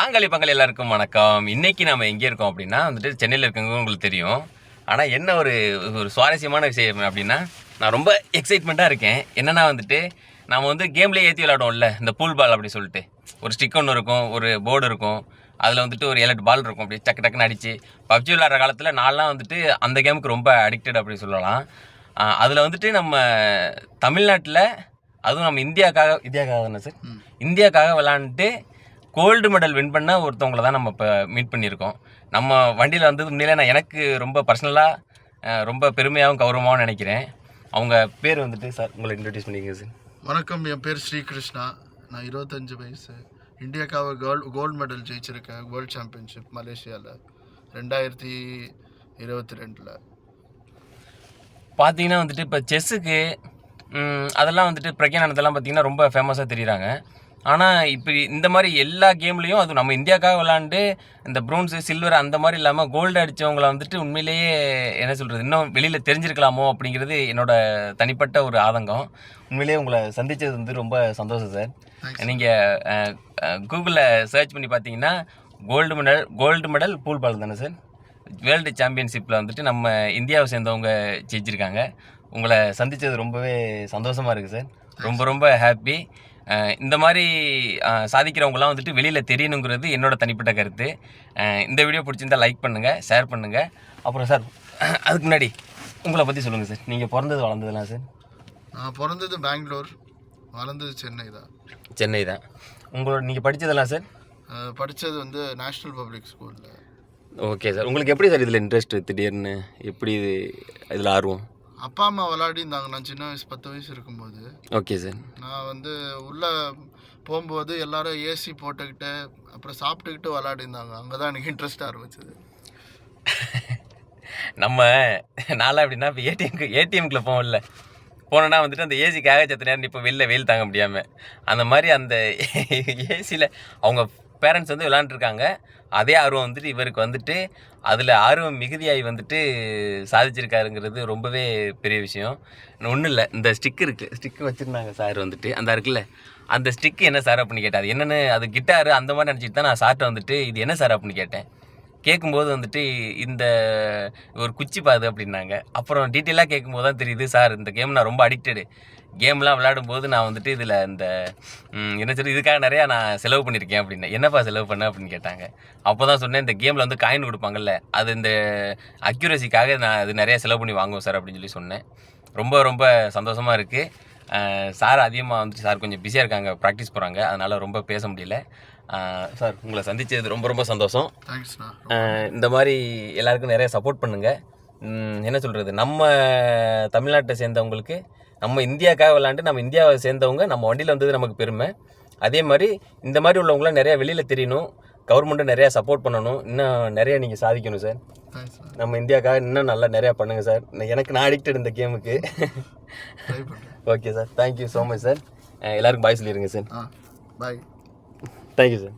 ஆங்காளி பங்காளி எல்லாருக்கும் வணக்கம். இன்னைக்கு நம்ம எங்கே இருக்கோம் அப்படின்னா வந்துட்டு சென்னையில் இருக்கவங்க உங்களுக்கு தெரியும். ஆனால் என்ன ஒரு ஒரு சுவாரஸ்யமான விஷயம் அப்படின்னா நான் ரொம்ப எக்ஸைட்மெண்ட்டாக இருக்கேன். என்னன்னா வந்துட்டு நம்ம வந்து கேம்லேயே ஏற்றி விளையாடுவோம்ல இந்த பூல் பால் அப்படி சொல்லிட்டு. ஒரு ஸ்டிக் ஒன்று இருக்கும் ஒரு போர்டு இருக்கும். அதில் வந்துட்டு ஒரு ஏழு பால் இருக்கும். அப்படி டக்கு டக்குன்னு அடிச்சு பப்ஜி விளையாடுற காலத்தில் நான்லாம் வந்துட்டு அந்த கேமுக்கு ரொம்ப அடிக்டட் அப்படி சொல்லலாம். அதில் வந்துட்டு நம்ம தமிழ்நாட்டில் அதுவும் நம்ம இந்தியாக்காக இந்தியாக்காக தானே சார் இந்தியாக்காக விளாண்டுட்டு கோல்டு மெடல் வின் பண்ண ஒருத்தவங்கள தான் நம்ம இப்போ மீட் பண்ணியிருக்கோம். நம்ம வண்டியில் வந்தது உண்மையிலே நான் எனக்கு ரொம்ப பர்சனலாக ரொம்ப பெருமையாகவும் கௌரவமாகவும் நினைக்கிறேன். அவங்க பேர் வந்துட்டு சார் உங்களை இன்ட்ரடியூஸ் பண்ணிக்கங்க சார் வணக்கம் என் பேர் ஸ்ரீகிருஷ்ணா. நான் இருபத்தஞ்சு வயசு. இந்தியாக்காக கோல்டு கோல்டு மெடல் ஜெயிச்சிருக்கேன் வேர்ல்ட் சாம்பியன்ஷிப் மலேசியாவில் ரெண்டாயிரத்தி இருபத்தி ரெண்டில் பார்த்தீங்கன்னா வந்துட்டு இப்போ செஸ்ஸுக்கு அதெல்லாம் வந்துட்டு பிரக்யானந்தெல்லாம் பார்த்தீங்கன்னா ரொம்ப ஃபேமஸாக தெரியுறாங்க. ஆனால் இப்போ இந்த மாதிரி எல்லா கேம்லேயும் அது நம்ம இந்தியாக்காக விளாண்டு இந்த ப்ரோன்ஸு சில்வர் அந்த மாதிரி இல்லாமல் கோல்டு அடித்தவங்கள வந்துட்டு உண்மையிலேயே என்ன சொல்கிறது இன்னும் வெளியில் தெரிஞ்சிருக்கலாமோ அப்படிங்கிறது என்னோட தனிப்பட்ட ஒரு ஆதங்கம். உண்மையிலேயே உங்களை சந்தித்தது வந்து ரொம்ப சந்தோஷம் சார். நீங்கள் கூகுளில் சர்ச் பண்ணி பார்த்தீங்கன்னா gold medal gold medal pool பால் தானே சார்? வேர்ல்டு சாம்பியன்ஷிப்பில் வந்துட்டு நம்ம இந்தியாவை சேர்ந்தவங்க ஜெயிச்சிருக்காங்க. உங்களை சந்தித்தது ரொம்பவே சந்தோஷமாக இருக்குது சார். ரொம்ப ரொம்ப ஹாப்பி இந்த மாதிரி அஹ், சாதிக்கிறவங்கலாம் வந்துட்டு வெளியில் தெரியணுங்கிறது என்னோட தனிப்பட்ட கருத்து. இந்த வீடியோ பிடிச்சிருந்தா லைக் பண்ணுங்கள் ஷேர் பண்ணுங்கள் அப்புறம் சார் அதுக்கு முன்னாடி உங்களை பற்றி சொல்லுங்கள் சார் நீங்கள் பிறந்தது வளர்ந்ததுலாம் சார் நான் பிறந்தது பெங்களூர் வளர்ந்தது சென்னை தான். சென்னை தான். உங்களோட நீங்கள் படித்ததெல்லாம் சார் படிச்சது வந்து நேஷ்னல் பப்ளிக் ஸ்கூலில் ஓகே சார் உங்களுக்கு எப்படி சார் இதில் இன்ட்ரெஸ்ட் திடீர்னு? எப்படி இது இதில் ஆர்வம்? அப்பா அம்மா விளையாடிருந்தாங்க நான் சின்ன வயசு பத்து வயசு இருக்கும்போது. Okay sir. நான் வந்து உள்ளே போகும்போது எல்லாரும் ஏசி போட்டுக்கிட்டு அப்புறம் சாப்பிட்டுக்கிட்டு விளையாடிருந்தாங்க அங்கே தான் எனக்கு இன்ட்ரெஸ்ட் ஆரம்பிச்சது நம்ம நான்லாம் எப்படின்னா இப்போ ஏடிஎம்க்கு ஏடிஎம்குள்ளே போவோம்ல. போனோன்னா வந்துட்டு அந்த ஏசிக்காக செத்த நேரம் இப்போ வெளில வெயில் தாங்க முடியாமல் அந்த மாதிரி அந்த ஏசியில் அவங்க பேரண்ட்ஸ் வந்து விளாண்டுருக்காங்க அதே ஆர்வம் வந்துட்டு இவருக்கு வந்துட்டு அதில் ஆர்வம் மிகுதியாகி வந்துட்டு சாதிச்சிருக்காருங்கிறது ரொம்பவே பெரிய விஷயம். ஒன்றும் இல்லை இந்த ஸ்டிக் இருக்குது ஸ்டிக்கு வச்சுருந்தாங்க சார் வந்துட்டு. அந்த இருக்குல்ல அந்த ஸ்டிக்கு என்ன சார் அப்படின்னு கேட்டார்? என்னென்னு அது கிட்டாரு அந்த மாதிரி நினச்சிட்டு தான் நான் சார்ட்டை வந்துட்டு இது என்ன சார் அப்படின்னு கேட்டேன்? கேட்கும்போது வந்துட்டு இந்த ஒரு குச்சி பாது அப்படின்னாங்க. அப்புறம் டீட்டெயிலாக கேட்கும்போது தான் தெரியுது சார் இந்த கேம் நான் ரொம்ப அடிக்டடு கேம்லாம் விளையாடும்போது நான் வந்துட்டு இதில் இந்த என்ன சொல்லி இதுக்காக நிறையா நான் செலவு பண்ணியிருக்கேன் அப்படின்னு. என்னப்பா செலவு பண்ண? அப்படின்னு கேட்டாங்க. அப்போ தான் சொன்னேன் இந்த கேமில் வந்து காயின் கொடுப்பாங்கல்ல அது இந்த அக்யூரசிக்காக நான் அது நிறையா செலவு பண்ணி வாங்குவேன் சார் அப்படின்னு சொல்லி சொன்னேன். ரொம்ப ரொம்ப சந்தோஷமாக இருக்குது சார் அதிகமாக வந்துட்டு சார் கொஞ்சம் பிஸியாக இருக்காங்க ப்ராக்டிஸ் போகிறாங்க அதனால் ரொம்ப பேச முடியல. சார் உங்களை சந்திச்சது ரொம்ப ரொம்ப சந்தோஷம். இந்த மாதிரி எல்லாருக்கும் நிறைய சப்போர்ட் பண்ணுங்கள் என்ன சொல்கிறது நம்ம தமிழ்நாட்டை சேர்ந்தவங்களுக்கு நம்ம இந்தியாக்காக விளாண்டு நம்ம இந்தியாவை சேர்ந்தவங்க நம்ம வண்டியில் வந்தது நமக்கு பெருமை. அதே மாதிரி இந்த மாதிரி உள்ளவங்களாம் நிறையா வெளியில் தெரியணும். கவர்மெண்ட்டும் நிறையா சப்போர்ட் பண்ணணும். இன்னும் நிறைய நீங்கள் சாதிக்கணும் சார் நம்ம இந்தியாக்காக இன்னும் நல்லா நிறையா பண்ணுங்கள் சார் எனக்கு நான் அடிக்டட் இந்த கேமுக்கு okay sir thank you so much sir எல்லாருக்கும் பாய் சொல்லிடுங்க சார் பாய் தேங்க்யூ சார்